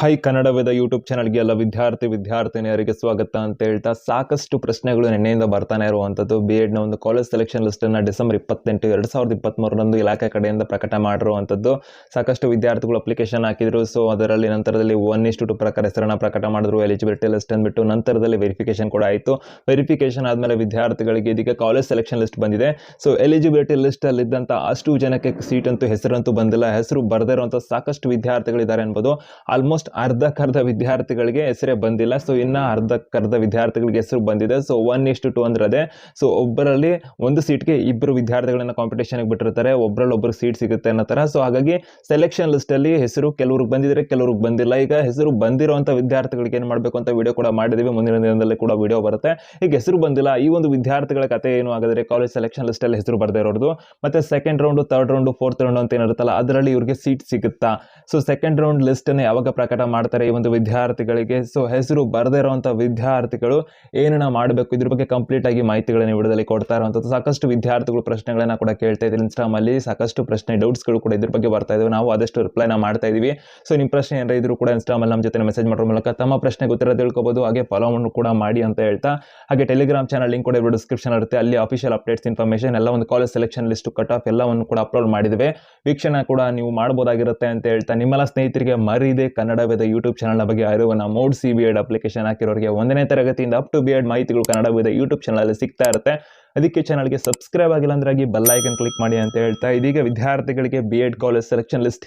High ಕನ್ನಡವಿದ YouTube ಚಾನಲ್ಗೆ ಎಲ್ಲ ವಿದ್ಯಾರ್ಥಿ ವಿದ್ಯಾರ್ಥಿನಿಯರಿಗೆ ಸ್ವಾಗತ ಅಂತ ಹೇಳ್ತಾ ಸಾಕಷ್ಟು ಪ್ರಶ್ನೆಗಳು ನಿನ್ನೆಯಿಂದ ಬರ್ತಾನೆ ಇರುವಂಥದ್ದು. ಬಿ ಎಡ್ನ ಒಂದು ಕಾಲೇಜ್ ಸೆಲೆಕ್ಷನ್ ಲಿಸ್ಟನ್ನು ಡಿಸೆಂಬರ್ ಇಪ್ಪತ್ತೆಂಟು ಎರಡು ಸಾವಿರದ ಇಪ್ಪತ್ತ್ಮೂರರಂದು ಇಲಾಖೆ ಕಡೆಯಿಂದ ಪ್ರಕಟ ಮಾಡಿರುವಂಥದ್ದು. ಸಾಕಷ್ಟು ವಿದ್ಯಾರ್ಥಿಗಳು ಅಪ್ಲಿಕೇಶನ್ ಹಾಕಿದ್ರು. ಸೊ ಅದರಲ್ಲಿ ನಂತರದಲ್ಲಿ ಒನ್ ಇಷ್ಟು ಟು ಪ್ರಕಾರ ಹೆಸರನ್ನ ಪ್ರಕಟ ಮಾಡಿದ್ರು. ಎಲಿಜಿಬಿಲಿಟಿ ಲಿಸ್ಟ್ ಅಂದ್ಬಿಟ್ಟು ನಂತರದಲ್ಲಿ ವೆರಿಫಿಕೇಶನ್ ಕೂಡ ಆಯಿತು. ವೆರಿಫಿಕೇಶನ್ ಆದಮೇಲೆ ವಿದ್ಯಾರ್ಥಿಗಳಿಗೆ ಇದೀಗ ಕಾಲೇಜ್ ಸೆಲೆಕ್ಷನ್ ಲಿಸ್ಟ್ ಬಂದಿದೆ. ಸೊ ಎಲಿಜಿಬಿಲಿಟಿ ಲಿಸ್ಟಲ್ಲಿ ಇದ್ದಂಥ ಅಷ್ಟು ಜನಕ್ಕೆ ಸೀಟ್ ಅಂತೂ, ಹೆಸರಂತೂ ಬಂದಿಲ್ಲ. ಹೆಸರು ಬರದೇ ಇರುವಂಥ ಸಾಕಷ್ಟು ವಿದ್ಯಾರ್ಥಿಗಳಿದ್ದಾರೆ ಅನ್ಬೋದು. ಆಲ್ಮೋಸ್ಟ್ ಅರ್ಧಕ್ಕರ್ಧ ವಿದ್ಯಾರ್ಥಿಗಳಿಗೆ ಹೆಸರೇ ಬಂದಿಲ್ಲ. ಸೊ ಇನ್ನು ಅರ್ಧಕ್ಕರ್ಧ ವಿದ್ಯಾರ್ಥಿಗಳಿಗೆ ಹೆಸರು ಬಂದಿದೆ. ಸೊ ಒನ್ ಇಷ್ಟು ಟು ಅಂದ್ರೆ ಸೊ ಒಬ್ಬರಲ್ಲಿ ಒಂದು ಸೀಟ್ಗೆ ಇಬ್ಬರು ವಿದ್ಯಾರ್ಥಿಗಳನ್ನ ಕಾಂಪಿಟೇಷನ್ಗೆ ಬಿಟ್ಟಿರ್ತಾರೆ. ಒಬ್ಬರಲ್ಲಿ ಒಬ್ಬರು ಸೀಟ್ ಸಿಗುತ್ತೆ ಅನ್ನೋ ಥರ. ಸೊ ಹಾಗಾಗಿ ಸೆಲೆಕ್ಷನ್ ಲಿಸ್ಟಲ್ಲಿ ಹೆಸರು ಕೆಲವ್ರಿಗೆ ಬಂದಿದ್ರೆ ಕೆಲವ್ರಿಗೆ ಬಂದಿಲ್ಲ. ಈಗ ಹೆಸರು ಬಂದಿರುವಂಥ ವಿದ್ಯಾರ್ಥಿಗಳಿಗೆ ಏನು ಮಾಡಬೇಕು ಅಂತ ವಿಡಿಯೋ ಕೂಡ ಮಾಡಿದ್ದೀವಿ ಮುಂದಿನ ದಿನದಲ್ಲಿ ಕೂಡ ವಿಡಿಯೋ ಬರುತ್ತೆ. ಈಗ ಹೆಸರು ಬಂದಿಲ್ಲ. ಈ ಒಂದು ವಿದ್ಯಾರ್ಥಿಗಳ ಕತೆ ಏನು ಆಗಿದ್ರೆ ಕಾಲೇಜ್ ಸೆಲೆಕ್ಷನ್ ಲಿಸ್ಟಲ್ಲಿ ಹೆಸರು ಬರ್ದೇ ಇರೋದು. ಮತ್ತೆ second round third round fourth round ಅಂತ ಏನಿರುತ್ತಲ್ಲ ಅದರಲ್ಲಿ ಇವರಿಗೆ ಸೀಟ್ ಸಿಗುತ್ತಾ? ಸೊ ಸೆಕೆಂಡ್ ರೌಂಡ್ ಲಿಸ್ಟನ್ನು ಯಾವಾಗ ಪ್ರಕಟ ಮಾಡ್ತಾರೆ ಈ ಒಂದು ವಿದ್ಯಾರ್ಥಿಗಳಿಗೆ. ಸೊ ಹೆಸರು ಬರದೇ ಇರುವಂಥ ವಿದ್ಯಾರ್ಥಿಗಳು ಏನನ್ನ ಮಾಡಬೇಕು? ಇದ್ರ ಬಗ್ಗೆ ಕಂಪ್ಲೀಟ್ ಆಗಿ ಮಾಹಿತಿಗಳನ್ನು ವಿಡಿಯೋದಲ್ಲಿ ಕೊಡ್ತಾ ಇರುವಂಥದ್ದು ಸಾಕಷ್ಟು ವಿದ್ಯಾರ್ಥಿಗಳು ಪ್ರಶ್ನೆಗಳನ್ನ ಕೂಡ ಕೇಳ್ತಾ ಇದ್ದೀವಿ ಇನ್ಸ್ಟಾಮಲ್ಲಿ ಸಾಕಷ್ಟು ಪ್ರಶ್ನೆ ಡೌಟ್ಸ್ಗಳು ಕೂಡ ಇದ್ರ ಬಗ್ಗೆ ಬರ್ತಾ ಇದಾವೆ. ನಾವು ಆದಷ್ಟು ರಿಪ್ಲೈನ ಮಾಡ್ತಾ ಇದೀವಿ. ಸೊ ನಿಮ್ಮ ಪ್ರಶ್ನೆ ಏನಾರ ಇದ್ರು ಕೂಡ ಇನ್ಸ್ಟಾಮಲ್ಲಿ ನಮ್ಮ ಜೊತೆ ಮೆಸೇಜ್ ಮಾಡೋ ಮೂಲಕ ತಮ್ಮ ಪ್ರಶ್ನೆಗೆ ಉತ್ತರ ತಿಳ್ಕೊಬೋದು. ಹಾಗೆ ಫಾಲೋ ಕೂಡ ಮಾಡಿ ಅಂತ ಹೇಳ್ತಾ. ಹಾಗೆ ಟೆಲಿಗ್ರಾಮ್ ಚಾನಲ್ ಲಿಂಕ್ ಕೂಡ ಡಿಸ್ಕ್ರಿಪ್ಷನ್ ಇರುತ್ತೆ. ಅಲ್ಲಿ ಅಫಿಷಿಯಲ್ ಅಪ್ಡೇಟ್ಸ್ ಇನ್ಫಾರ್ಮೇಷನ್ ಎಲ್ಲ ಒಂದು college selection list cut off ಎಲ್ಲವನ್ನು ಕೂಡ ಅಪ್ಲೋಡ್ ಮಾಡಿದ್ವಿ ವೀಕ್ಷಣೆ ಕೂಡ ನೀವು ಮಾಡ್ಬೋದಾಗಿರುತ್ತೆ ಅಂತ ಹೇಳ್ತಾ. ನಿಮ್ಮೆಲ್ಲ ಸ್ನೇಹಿತರಿಗೆ ಮರಿದೆ ಕನ್ನಡವೇದ ಯೂಟ್ಯೂಬ್ ಚಾನಲ್ನ ಬಗ್ಗೆ ಅರಿವನ್ನು mode C B Ed application ಹಾಕಿರೋರಿಗೆ ಒಂದನೇ ತರಗತಿಯಿಂದ ಅಪ್ ಟು ಬಿ ಎಡ್ ಮಾಹಿತಿಗಳು ಕನ್ನಡವೇದ ಯೂಟ್ಯೂಬ್ ಚಾನಲಲ್ಲಿ ಸಿಗ್ತಾ ಇರುತ್ತೆ. ಅದಕ್ಕೆ ಚಾನಲ್ಗೆ ಸಬ್ಸ್ಕ್ರೈಬ್ ಆಗಿಲ್ಲ ಅಂದ್ರಾಗಿ ಬೆಲ್ಲೈಕನ್ ಕ್ಲಿಕ್ ಮಾಡಿ ಅಂತ ಹೇಳ್ತಾ ಇದೀಗ ವಿದ್ಯಾರ್ಥಿಗಳಿಗೆ B Ed college selection list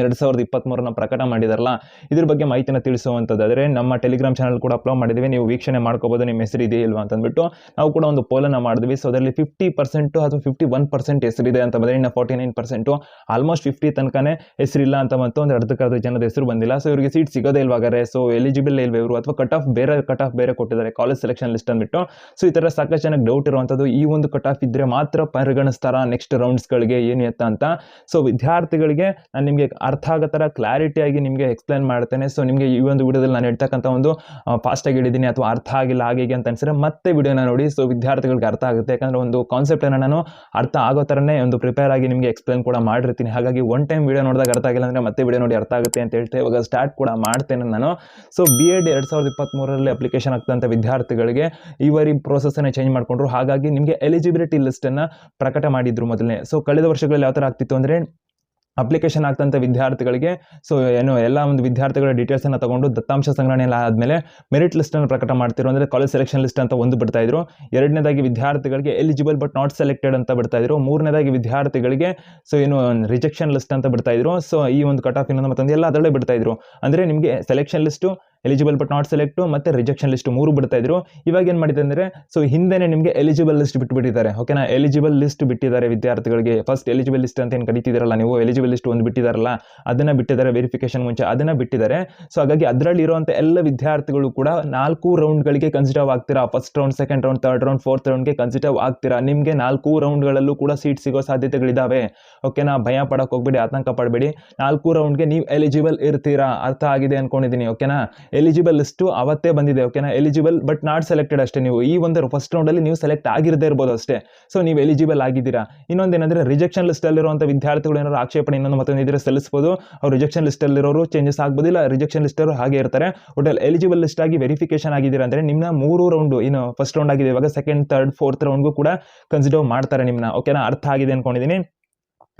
ಎರಡು ಸಾವಿರದ ಇಪ್ಪತ್ತ್ಮೂರನ್ನ ಪ್ರಕಟ ಮಾಡಿದಾರಲ್ಲ, ಇದ್ರ ಬಗ್ಗೆ ಮಾಹಿತಿನ ತಿಳಿಸುವಂಥದ್ದಾದರೆ ನಮ್ಮ ಟೆಲಿಗ್ರಾಮ್ ಚಾನಲ್ ಕೂಡ ಅಪ್ಲೋಡ್ ಮಾಡಿದ್ವಿ, ನೀವು ವೀಕ್ಷಣೆ ಮಾಡ್ಕೋಬೋದು, ನಿಮ್ಮ ಹೆಸರು ಇದೆಯೇ ಇಲ್ವಾ ಅಂತಂದ್ಬಿಟ್ಟು, ನಾವು ಕೂಡ ಒಂದು ಪೋಲನ್ನು ಮಾಡಿದ್ವಿ. ಸೊ ಅದರಲ್ಲಿ ಫಿಫ್ಟಿ ಪರ್ಸೆಂಟು ಅಥವಾ ಫಿಫ್ಟಿ ಒನ್ ಪರ್ಸೆಂಟ್ ಹೆಸರಿದೆ ಅಂತ ಬಂದರೆ, ಇನ್ನು forty nine percent almost fifty ತನಕನೇ ಹೆಸರಿಲ್ಲ ಅಂತ ಮತ್ತು ಒಂದು ಅರ್ಧಕ್ಕರ್ಧ ಜನದ ಹೆಸರು ಬಂದಿಲ್ಲ. ಸೊ ಇವರಿಗೆ ಸೀಟ್ ಸಿಗೋದೇ ಇಲ್ವಾಗಾರೆ ಸೊ ಎಲಿಜಿಬಲ್ ಇಲ್ವೇ ಇವರು? ಅಥವಾ ಕಟ್ ಆಫ್ ಬೇರೆ ಕಟ್ ಆಫ್ ಬೇರೆ ಕೊಟ್ಟಿದ್ದಾರೆ ಕಾಲೇಜ್ ಸೆಲೆಕ್ಷನ್ ಲಿಸ್ಟ್ ಅಂದ್ಬಿಟ್ಟು. ಸೊ ಈ ಥರ ಸಾಕಷ್ಟು ಜನಕ್ಕೆ ಡೌಟ್ ಇರುವಂಥದ್ದು ಈ ಒಂದು ಕಟ್ ಆಫ್ ಇದ್ದರೆ ಮಾತ್ರ ಪರಿಗಣಿಸ್ತಾರ ನೆಕ್ಸ್ಟ್ ರೌಂಡ್ಸ್ಗಳಿಗೆ ಏನು ಎತ್ತ ಅಂತ? ಸೊ ವಿದ್ಯಾರ್ಥಿಗಳಿಗೆ, ನಾನು ನಿಮಗೆ ಅರ್ಥ ಆಗೋ ಥರ ಕ್ಲಾರಿಟಿಯಾಗಿ ನಿಮಗೆ ಎಕ್ಸ್ಪ್ಲೈನ್ ಮಾಡ್ತೇನೆ ಸೊ ನಿಮಗೆ ಈ ಒಂದು ವಿಡಿಯೋದಲ್ಲಿ ನಾನು ಹೇಳ್ತಕ್ಕಂಥ ಒಂದು ಫಾಸ್ಟಾಗಿ ಹಿಡಿದೀನಿ ಅಥವಾ ಅರ್ಥ ಆಗಿಲ್ಲ ಹಾಗೆ ಅಂತ ಅನ್ಸಿದ್ರೆ ಮತ್ತೆ ವಿಡಿಯೋನ ನೋಡಿ. ಸೊ ವಿದ್ಯಾರ್ಥಿಗಳಿಗೆ ಅರ್ಥ ಆಗುತ್ತೆ. ಯಾಕಂದರೆ ಒಂದು ಕಾನ್ಸೆಪ್ಟನ್ನು ನಾನು ಅರ್ಥ ಆಗೋ ಥರನೇ ಒಂದು ಪ್ರಿಪೇರ್ ಆಗಿ ನಿಮಗೆ ಎಕ್ಸ್ಪ್ಲೈನ್ ಕೂಡ ಮಾಡಿರ್ತೀನಿ. ಹಾಗಾಗಿ ಒನ್ ಟೈಮ್ ವಿಡಿಯೋ ನೋಡಿದಾಗ ಅರ್ಥ ಆಗಿಲ್ಲ ಅಂದರೆ ಮತ್ತೆ ವಿಡಿಯೋ ನೋಡಿ ಅರ್ಥ ಆಗುತ್ತೆ ಅಂತ ಹೇಳ್ತೇವೆ ಇವಾಗ ಸ್ಟಾರ್ಟ್ ಕೂಡ ಮಾಡ್ತೇನೆ ನಾನು. ಸೊ ಬಿ ಎಡ್ ಎರಡು ಸಾವಿರದ ಇಪ್ಪತ್ತ್ಮೂರರಲ್ಲಿ ಅಪ್ಲಿಕೇಶನ್ ಆಗ್ತಂಥ ವಿದ್ಯಾರ್ಥಿಗಳಿಗೆ ಇವರಿ ಪ್ರೋಸೆಸನ್ನು ಚೇಂಜ್ ಮಾಡಿಕೊಂಡ್ರು. ಹಾಗಾಗಿ ನಿಮಗೆ ಎಲಿಜಿಬಿಲಿಟಿ ಲಿಸ್ಟನ್ನು ಪ್ರಕಟ ಮಾಡಿದ್ರು ಮೊದಲನೇ. ಸೊ ಕಳೆದ ವರ್ಷಗಳಲ್ಲಿ ಯಾವ ಥರ ಆಗ್ತಿತ್ತು ಅಂದರೆ ಅಪ್ಲಿಕೇಶನ್ ಆಗ್ತಂಥ ವಿದ್ಯಾರ್ಥಿಗಳಿಗೆ ಸೊ ಏನು, ಎಲ್ಲ ಒಂದು ವಿದ್ಯಾರ್ಥಿಗಳ ಡೀಟೇಲ್ಸನ್ನು ತಗೊಂಡು ದತ್ತಾಂಶ ಸಂಗ್ರಹಣೆ ಎಲ್ಲ ಆದಮೇಲೆ ಮೆರಿಟ್ ಲಿಸ್ಟನ್ನು ಪ್ರಕಟ ಮಾಡ್ತಿರೋ. ಅಂದರೆ ಕಾಲೇಜ್ ಸೆಲೆಕ್ಷನ್ ಲಿಸ್ಟ್ ಅಂತ ಒಂದು ಬಿಡ್ತಾ ಇದ್ರು. ಎರಡನೇದಾಗಿ ವಿದ್ಯಾರ್ಥಿಗಳಿಗೆ ಎಲಿಜಿಬಲ್ ಬಟ್ ನಾಟ್ ಸೆಲೆಕ್ಟೆಡ್ ಅಂತ ಬಿಡ್ತಾ ಇದ್ರು. ಮೂರನೇದಾಗಿ ವಿದ್ಯಾರ್ಥಿಗಳಿಗೆ ಸೊ ಏನು ರಿಜೆಕ್ಷನ್ ಲಿಸ್ಟ್ ಅಂತ ಬಿಡ್ತಾ ಇದ್ರು. ಸೊ ಈ ಒಂದು ಕಟ್ ಆಫ್ ಇನ್ನೊಂದು ಮತ್ತೊಂದು ಎಲ್ಲ ಅದರಲ್ಲೇ ಬಿಡ್ತಾ ಇದ್ರು. ಅಂದರೆ ನಿಮಗೆ selection list eligible but not select ಮತ್ತು ರಿಜೆಕ್ಷನ್ ಲಿಸ್ಟ್ ಮೂರು ಬಿಡ್ತಾ ಇದ್ರು. ಇವಾಗ ಏನು ಮಾಡಿದೆ ಅಂದರೆ ಸೊ ಹಿಂದೆನೇ ನಿಮಗೆ ಎಲಿಜಿಬಲ್ ಲಿಸ್ಟ್ ಬಿಟ್ಟುಬಿಟ್ಟಿದ್ದಾರೆ ಓಕೆನಾ ಎಲಿಜಿಬಲ್ ಲಿಸ್ಟ್ ಬಿಟ್ಟಿದ್ದಾರೆ ವಿದ್ಯಾರ್ಥಿಗಳಿಗೆ. ಫಸ್ಟ್ ಎಲಿಜಿಬಲ್ ಲಿಸ್ಟ್ ಅಂತ ಏನು ಕರಿತಿದ್ದೀರಲ್ಲ ನೀವು? ಎಲಿಜಿಬಲ್ ಲಿಸ್ಟ್ ಒಂದು ಬಿಟ್ಟಿದ್ದಾರಲ್ಲ ಅದನ್ನು ಬಿಟ್ಟಿದ್ದಾರೆ ವೆರಿಫಿಕೇಶನ್ ಮುಂಚೆ, ಅದನ್ನು ಬಿಟ್ಟಿದ್ದಾರೆ. ಸೊ ಹಾಗಾಗಿ ಅದರಲ್ಲಿ ಇರುವಂಥ ಎಲ್ಲ ವಿದ್ಯಾರ್ಥಿಗಳು ಕೂಡ ನಾಲ್ಕು ರೌಂಡ್ಗಳಿಗೆ ಕನ್ಸಿಡರ್ ಆಗ್ತೀರಾ? First round second round third round fourth ರೌಂಡ್ಗೆ consider ಆಗ್ತೀರಾ? ನಿಮಗೆ ನಾಲ್ಕು ರೌಂಡ್ಗಳಲ್ಲೂ ಕೂಡ ಸೀಟ್ ಸಿಗೋ ಸಾಧ್ಯತೆಗಳಿದ್ದಾವೆ ಓಕೆನಾ ಭಯ ಪಡಕ್ಕೆ ಹೋಗ್ಬೇಡಿ, ಆತಂಕ ಪಡಬೇಡಿ. ನಾಲ್ಕು ರೌಂಡ್ಗೆ ನೀವು ಎಲಿಜಿಬಲ್ ಇರ್ತೀರಾ? ಅರ್ಥ ಆಗಿದೆ ಅನ್ಕೊಂಡಿದ್ದೀನಿ ಓಕೆನಾ ಎಲಿಜಿಬಲ್ ಲಿಸ್ಟು ಅವತ್ತೇ ಬಂದಿದೆ ಓಕೆನಾ ಎಲಿಜಿಬಲ್ ಬಟ್ ನಾಟ್ ಸೆಲೆಕ್ಟೆಡ್ ಅಷ್ಟೇ. ನೀವು ಈ ಒಂದು ಫಸ್ಟ್ ರೌಂಡಲ್ಲಿ ನೀವು ಸೆಲೆಕ್ಟ್ ಆಗಿರದೇ ಇರ್ಬೋದು ಅಷ್ಟೇ. ಸೊ ನೀವು ಎಲಿಜಿಬಲ್ ಆಗಿದ್ದೀರಾ? ಇನ್ನೊಂದೇನೆಂದರೆ ರಿಜೆಕ್ಷನ್ ಲಿಸ್ಟಲ್ಲಿರುವಂಥ ವಿದ್ಯಾರ್ಥಿಗಳು ಏನಾದ್ರು ಆಕ್ಷೇಪಣೆ ಇನ್ನೊಂದು ಮತ್ತೊಂದು ಇದ್ರೆ ಸಲ್ಲಿಸ್ಬೋದು. ಅವ್ರು ರಿಜೆಕ್ಷನ್ ಲಿಸ್ಟಲ್ಲಿರೋರು ಚೇಂಜಸ್ ಆಗ್ಬೋದಿಲ್ಲ ರಿಜೆಕ್ಷನ್ ಲಿಸ್ಟರು ಹಾಗೆ ಇರ್ತಾರೆ. ಒಟ್ಟಲ್ಲಿ ಎಲಿಜಿಬಲ್ ಲಿಸ್ಟ್ ಆಗಿ ವೆರಿಫಿಕೇಶನ್ ಆಗಿದ್ದೀರಾ ಅಂದರೆ ನಿಮ್ಮ ಮೂರು ರೌಂಡು ಏನು ಫಸ್ಟ್ ರೌಂಡ್ ಆಗಿದೆ, ಇವಾಗ ಸೆಕೆಂಡ್ ತರ್ಡ್ ಫೋರ್ತ್ ರೌಂಡ್ಗೂ ಕೂಡ ಕನ್ಸಿಡರ್ ಮಾಡ್ತಾರೆ ನಿಮ್ಮನ್ನ ಓಕೆನಾ ಅರ್ಥ ಆಗಿದೆ ಅನ್ಕೊಂಡಿದ್ದೀನಿ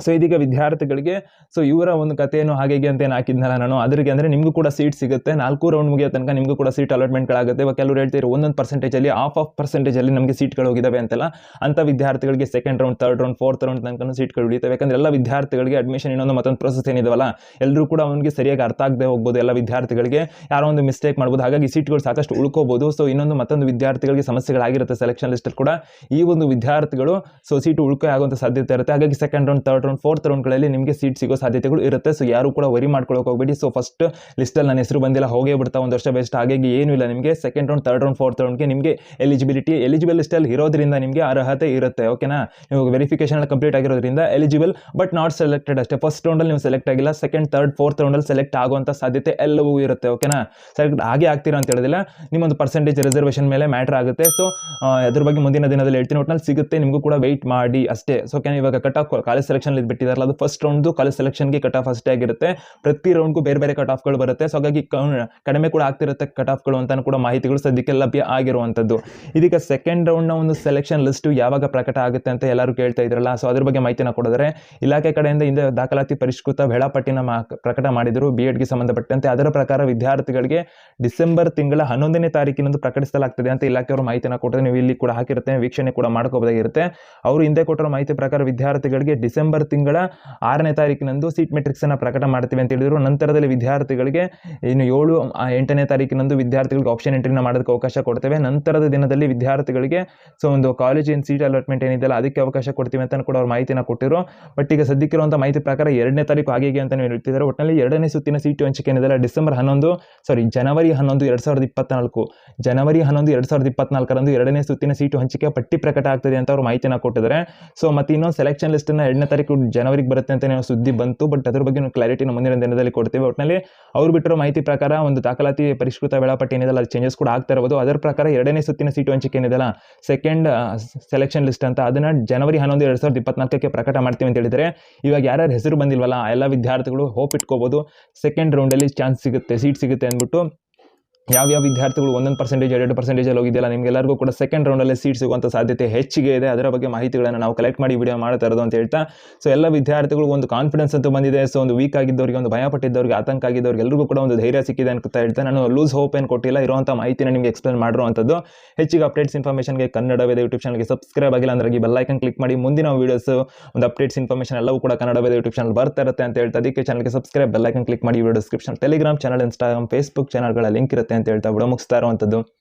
ಸೊ ಇದೀಗ ವಿದ್ಯಾರ್ಥಿಗಳಿಗೆ ಸೊ ಇವರ ಒಂದು ಕಥೆಯನ್ನು ಹಾಗೆ ಅಂತ ಏನು ಹಾಕಿದ್ನಲ್ಲ ನಾನು, ಅದರಿಗೆ ಅಂದರೆ ನಿಮಗೂ ಕೂಡ ಸೀಟ್ ಸಿಗುತ್ತೆ. ನಾಲ್ಕು ರೌಂಡ್ ಮುಗಿಯೋ ತನಕ ನಿಮಗೂ ಕೂಡ ಸೀಟ್ ಅಲಾಟ್ಮೆಂಟ್ಗಳಾಗುತ್ತೆ ಇವಾಗ ಕೆಲವರು ಹೇಳ್ತೀರಿ ಒಂದೊಂದು ಪರ್ಸೆಂಟೇಜಲ್ಲಿ ಆಫ್ ಆಫ್ ಪರ್ಸೆಂಟೇಜಲ್ಲಿ ನಮಗೆ ಸೀಟ್ಗಳು ಹೋಗಿದ್ದಾವೆ ಅಂತೆಲ್ಲ ಅಂಥ ವಿದ್ಯಾರ್ಥಿಗಳಿಗೆ second round third round fourth round ತನಕ ಸೀಟ್ಗಳು ಉಳಿತವೆ. ಯಾಕಂದರೆ ಎಲ್ಲ ವಿದ್ಯಾರ್ಥಿಗಳಿಗೆ ಅಡ್ಮಿಷನ್ ಇನ್ನೊಂದು ಮತ್ತೊಂದು ಪ್ರೊಸೆಸ್ ಏನಿದಾವಲ್ಲ ಎಲ್ಲರೂ ಕೂಡ ಅವನಿಗೆ ಸರಿಯಾಗಿ ಅರ್ಥ ಆಗದೆ ಹೋಗ್ಬೋದು ಎಲ್ಲ ವಿದ್ಯಾರ್ಥಿಗಳಿಗೆ. ಯಾರೋ ಒಂದು ಮಿಸ್ಟೇಕ್ ಮಾಡ್ಬೋದು. ಹಾಗಾಗಿ ಸೀಟ್ಗಳು ಸಾಕಷ್ಟು ಉಳ್ಕೋಬೋದು. ಸೊ ಇನ್ನೊಂದು ಮತ್ತೊಂದು ವಿದ್ಯಾರ್ಥಿಗಳಿಗೆ ಸಮಸ್ಯೆಗಳಾಗಿರುತ್ತೆ ಸೆಲೆಕ್ಷನ್ ಲಿಸ್ಟಲ್ಲಿ ಕೂಡ. ಈ ಒಂದು ವಿದ್ಯಾರ್ಥಿಗಳು ಸೊ ಸೀಟು ಉಳ್ಕೋ ಆಗುವಂಥ ಸಾಧ್ಯತೆ ಇರುತ್ತೆ. ಹಾಗಾಗಿ second round third round fourth ರೌಂಡ್ಗಳಲ್ಲಿ ನಿಮಗೆ ಸೀಟ್ ಸಿಗೋ ಸಾಧ್ಯತೆಗಳು ಇರುತ್ತೆ. ಸೊ ಯಾರು ಕೂಡ ವರಿ ಮಾಡ್ಕೊಳ್ಳೋಕೆ ಹೋಗ್ಬೇಡಿ. ಸೊ ಫಸ್ಟ್ ಲಿಸ್ಟಲ್ಲಿ ನನ್ನ ಹೆಸರು ಬಂದಿಲ್ಲ, ಹೋಗೇ ಬಿಡ್ತಾ ಒಂದು ವರ್ಷ ಬೆಸ್ಟ್ ಹಾಗಾಗಿ ಏನೂ ಇಲ್ಲ ನಿಮಗೆ. Second round third round fourth ರೌಂಡ್ಗೆ ನಿಮಗೆ ಎಲಿಜಿಬಿಲಿಟಿ ಎಲಿಜಿಬಲ್ ಲಿಸ್ಟಲ್ಲಿ ಇರೋದ್ರಿಂದ ನಿಮಗೆ ಅರ್ಹತೆ ಇರುತ್ತೆ ಓಕೆನಾ ವೆರಿಫಿಕೇಶನ್ ಕಂಪ್ಲೀಟ್ ಆಗಿರೋದ್ರಿಂದ ಎಲಿಜಿಬಲ್ ಬಟ್ ನಾಟ್ ಸೆಲೆಕ್ಟೆಡ್ ಅಷ್ಟೇ. ಫಸ್ಟ್ ರೌಂಡಲ್ಲಿ ನೀವು ಸೆಲೆಕ್ಟ್ ಆಗಿಲ್ಲ ಸೆಕೆಂಡ್ ತರ್ಡ್ ಫೋರ್ತ್ ರೌಂಡಲ್ಲಿ ಸೆಲೆಕ್ಟ್ ಆಗುವಂಥ ಸಾಧ್ಯತೆ ಎಲ್ಲವೂ ಇರುತ್ತೆ ಓಕೆನಾ ಸೆಲೆಕ್ಟ್ ಹಾಗೆ ಆಗ್ತೀರಾ ಅಂತ ಹೇಳಿದಿಲ್ಲ. ನಿಮ್ಮೊಂದು ಪರ್ಸೆಂಟೇಜ್ ರಿಸರ್ವೇಷನ್ ಮೇಲೆ ಮ್ಯಾಟರ್ ಆಗುತ್ತೆ. ಸೊ ಅದ್ರ ಬಗ್ಗೆ ಮುಂದಿನ ದಿನದಲ್ಲಿ ಹೇಳ್ತೀನಿ. ಒಟ್ಟಿನಲ್ಲಿ ಸಿಗುತ್ತೆ, ನಿಮಗೂ ಕೂಡ ವೆಯ್ಟ್ ಮಾಡಿ ಅಷ್ಟೇ. ಸೊ ಓಕೆ ಇವಾಗ cut off college selection selection ಬಿಟ್ಟಿದಾರಲ್ಲ, ಅದು ಫಸ್ಟ್ ರೌಂಡ್ದು ಕಾಲೇಜ್ ಸೆಲೆಕ್ಷನ್ಗೆ ಕಟ್ ಆಫ್ ಅಷ್ಟೇ ಆಗಿರುತ್ತೆ. ಪ್ರತಿ ರೌಂಡ್ಗೂ ಬೇರೆ ಬೇರೆ ಕಟ್ ಆಫ್ಗಳು ಬರುತ್ತೆ. ಸೊ ಹಾಗಾಗಿ ಕಡಿಮೆ ಕೂಡ ಆಗ್ತಿರುತ್ತೆ ಕಟ್ ಆಫ್ಗಳು ಅಂತ ಕೂಡ ಮಾಹಿತಿಗಳು ಸದ್ಯಕ್ಕೆ ಲಭ್ಯ ಆಗಿರುವಂಥದ್ದು. ಇದೀಗ ಸೆಕೆಂಡ್ ರೌಂಡ್ನ ಒಂದು ಸೆಲೆಕ್ಷನ್ ಲಿಸ್ಟು ಯಾವಾಗ ಪ್ರಕಟ ಆಗುತ್ತೆ ಅಂತ ಎಲ್ಲರೂ ಕೇಳ್ತಾ ಇದ್ರಲ್ಲ. ಸೊ ಅದ್ರ ಬಗ್ಗೆ ಮಾಹಿತಿನ ಕೊಡಿದ್ರೆ ಇಲಾಖೆ ಕಡೆಯಿಂದ ಹಿಂದೆ ದಾಖಲಾತಿ ಪರಿಷ್ಕೃತ ವೇಳಾಪಟ್ಟಿನ ಮಾ, ಪ್ರಕಟ ಮಾಡಿದರು ಬಿ ಎಡ್ಗೆ ಸಂಬಂಧಪಟ್ಟಂತೆ. ಅದರ ಪ್ರಕಾರ ವಿದ್ಯಾರ್ಥಿಗಳಿಗೆ ಡಿಸೆಂಬರ್ ತಿಂಗಳ ಹನ್ನೊಂದನೇ ತಾರೀಕಿನಂದು ಪ್ರಕಟಿಸಲಾಗ್ತದೆ ಅಂತ ಇಲಾಖೆಯವರು ಮಾಹಿತಿನ ಕೊಟ್ಟರೆ ನೀವು ಇಲ್ಲಿ ಕೂಡ ಹಾಕಿರುತ್ತೆ ವೀಕ್ಷಣೆ ಕೂಡ ಮಾಡ್ಕೋಬೋದಾಗಿರುತ್ತೆ. ಅವರು ಹಿಂದೆ ಕೊಟ್ಟಿರೋ ಮಾಹಿತಿ ಪ್ರಕಾರ ವಿದ್ಯಾರ್ಥಿಗಳಿಗೆ ಡಿಸೆಂಬರ್ ತಿಂಗಳ ಆರನೇ ತಾರೀಕಿನಂದು ಸೀಟ್ ಮೆಟ್ರಿಕ್ಸನ್ನು ಪ್ರಕಟ ಮಾಡ್ತೀವಿ ಅಂತ ಹೇಳಿದ್ರು. ನಂತರದಲ್ಲಿ ವಿದ್ಯಾರ್ಥಿಗಳಿಗೆ ಇನ್ನು ಏಳು ಎಂಟನೇ ತಾರೀಕಿನಂದು ವಿದ್ಯಾರ್ಥಿಗಳಿಗೆ ಆಪ್ಷನ್ ಎಂಟ್ರಿನ ಮಾಡೋದಕ್ಕೆ ಅವಕಾಶ ಕೊಡ್ತೇವೆ. ನಂತರದ ದಿನದಲ್ಲಿ ವಿದ್ಯಾರ್ಥಿಗಳಿಗೆ ಸೊ, ಒಂದು ಕಾಲೇಜ್ ಏನು ಸೀಟ್ ಅಲಾಟ್ಮೆಂಟ್ ಏನಿದೆಯಲ್ಲ, ಅದಕ್ಕೆ ಅವಕಾಶ ಕೊಡ್ತೀವಿ ಅಂತ ಕೂಡ ಅವ್ರು ಮಾಹಿತಿನ ಕೊಟ್ಟಿರೋ. ಬಟ್ ಈಗ ಸದ್ಯಕ್ಕಿರುವಂಥ ಮಾಹಿತಿ ಪ್ರಕಾರ ಎರಡನೇ ತಾರೀಕು ಹಾಗೆ ಅಂತ ಹೇಳ್ತಿದ್ದಾರೆ. ಒಟ್ಟಿನಲ್ಲಿ ಎರಡನೇ ಸುತ್ತಿನ ಸೀಟು ಹಂಚಿಕೆ ಏನಿದೆಯಲ್ಲ, ಡಿಸೆಂಬರ್ ಹನ್ನೊಂದು ಸಾರಿ ಜನವರಿ ಹನ್ನೊಂದು, ಎರಡು ಸಾವಿರದ ಇಪ್ಪತ್ನಾಲ್ಕು. ಜನವರಿ ಹನ್ನೊಂದು, ಎರಡು ಸಾವಿರದ ಇಪ್ಪತ್ನಾಲ್ಕರಂದು ಎರಡನೇ ಸುತ್ತಿನ ಸೀಟು ಹಂಚಿಕೆ ಪಟ್ಟಿ ಪ್ರಕಟ ಆಗ್ತದೆ ಅಂತ ಅವರು ಮಾಹಿತಿನ ಕೊಟ್ಟಿದ್ದಾರೆ. ಸೊ ಮತ್ತೆ ಇನ್ನೊಂದು ಸೆಲೆಕ್ಷನ್ ಲಿಸ್ಟನ್ನು ಎರಡನೇ ತಾರೀಕು ಜನವರಿಗೆ ಬರುತ್ತೆ ಅಂತ ನಾವು ಸುದ್ದಿ ಬಂತು ಬಟ್ ಅದ್ರ ಬಗ್ಗೆ ನಾವು ಕ್ಲಾರಿಟಿನ ಮುಂದಿನ ದಿನದಲ್ಲಿ ಕೊಡ್ತೀವಿ. ಒಟ್ಟಿನಲ್ಲಿ ಅವ್ರು ಬಿಟ್ಟಿರೋ ಮಾಹಿತಿ ಪ್ರಕಾರ ಒಂದು ದಾಖಲಾತಿ ಪರಿಷ್ಕೃತ ವೇಳಾಪಟ್ಟಿ ಏನಿದೆಲ್ಲ ಅದು ಚೇಂಜಸ್ ಕೂಡ ಆಗ್ತಾ ಇರಬಹುದು. ಅದರ ಪ್ರಕಾರ ಎರಡನೇ ಸುತ್ತಿನ ಸೀಟು ಹಂಚಿಕೆ ಏನಿದೆಯಲ್ಲ ಸೆಕೆಂಡ್ ಸೆಲೆಕ್ಷನ್ ಲಿಸ್ಟ್ ಅಂತ ಅದನ್ನ ಜನವರಿ ಹನ್ನೊಂದು ಎರಡು ಸಾವಿರದ ಇಪ್ಪತ್ನಾಲ್ಕಕ್ಕೆ ಪ್ರಕಟ ಮಾಡ್ತೀವಿ ಅಂತ ಹೇಳಿದರೆ, ಇವಾಗ ಯಾರ್ಯಾರು ಹೆಸರು ಬಂದಿಲ್ವಲ್ಲ, ಎಲ್ಲ ವಿದ್ಯಾರ್ಥಿಗಳು ಹೋಪ್ ಇಟ್ಕೋಬಹುದು ಸೆಕೆಂಡ್ ರೌಂಡಲ್ಲಿ ಚಾನ್ಸ್ ಸಿಗುತ್ತೆ ಸೀಟ್ ಸಿಗುತ್ತೆ ಅಂದ್ಬಿಟ್ಟು ಯಾವ್ಯಾವ ವಿದ್ಯಾರ್ಥಿಗಳು ಒಂದೊಂದು ಪರ್ಸೆಂಟೇಜ್ ಎರಡು ಪರ್ಸೆಂಟೇಜಲ್ಲಿ ಹೋಗಿದೆಯಲ್ಲ, ನಿಮ್ಗೆಲ್ಲರಿಗೂ ಕೂಡ ಸೆಕೆಂಡ್ ರೌಂಡಲ್ಲಿ ಸೀಟ್ ಸಿಗುವಂಥ ಸಾಧ್ಯತೆ ಹೆಚ್ಚಿಗೆ ಇದೆ. ಅದರ ಬಗ್ಗೆ ಮಾಹಿತಿಗಳನ್ನು ನಾವು ಕಲೆಕ್ಟ್ ಮಾಡಿ ವಿಡಿಯೋ ಮಾಡ್ತಾ ಇರೋದು ಅಂತ ಹೇಳ್ತಾ. ಸೊ ಎಲ್ಲ ವಿದ್ಯಾರ್ಥಿಗಳು ಒಂದು ಕಾನ್ಫಿಡೆನ್ಸ್ ಅಂತೂ ಬಂದಿದೆ. ಸೊ ಒಂದು ವೀಕ್ ಆಗಿದ್ದವರಿಗೆ, ಒಂದು ಭಯಪಟ್ಟಿದ್ದವರಿಗೆ ಆತಂಕ ಆಗಿದ್ದವ್ರಿಗೆ ಎಲ್ಲರಿಗೂ ಕೂಡ ಒಂದು ಧೈರ್ಯ ಸಿಕ್ಕಿದೆ ಅಂತ ಹೇಳ್ತಾ. ನಾನು ಲೂಸ್ ಹೋಪ್ ಏನು ಕೊಟ್ಟಿಲ್ಲ ಇರುವಂಥ ಮಾಹಿತಿನ ನಿಮಗೆ ಎಕ್ಸ್ಪ್ಲೇನ್ ಮಾಡಿರುವಂಥದ್ದು. ಹೆಚ್ಚಿಗೆ ಅಪ್ಡೇಟ್ಸ್ ಇನ್ಫಾರ್ಮೇಷನ್ಗೆ ಕನ್ನಡವೇದ ಯೂಟ್ಯೂಬ್ ಚಾನಲ್ಗೆ ಸಬ್ಸ್ಕ್ರೈಬ್ ಆಗಿಲ್ಲ ಅಂದ್ರೆ ಈ ಬೆಲ್ಲೈಕನ್ ಕ್ಲಿಕ್ ಮಾಡಿ. ಮುಂದಿನ ವೀಡಿಯೋಸ್ ಒಂದು ಅಪ್ಡೇಟ್ಸ್ ಇನ್ಫಾರ್ಮೇಷನ್ ಎಲ್ಲವೂ ಕೂಡ ಕನ್ನಡವೇದ ಯೂಟ್ಯೂಬ್ ಚಾನಲ್ ಬರ್ತಾ ಇರುತ್ತೆ ಅಂತ ಹೇಳ್ತಾ. ಅದಕ್ಕೆ ಚಾನಲ್ಗೆ ಸಬ್ಸ್ಕ್ರೈಬ್ ಬೆಲ್ಲೈಕನ್ ಕ್ಲಿಕ್ ಮಾಡಿ. Video description Telegram channel Instagram Facebook ಚಾನಲ್ಗಳ ಲಿಂಕ್ ಇರುತ್ತೆ ಅಂತ ಹೇಳ್ತಾ ವಿಡಿಯೋ ಮುಗಿಸ್ತಾ ಇರುವಂಥದ್ದು.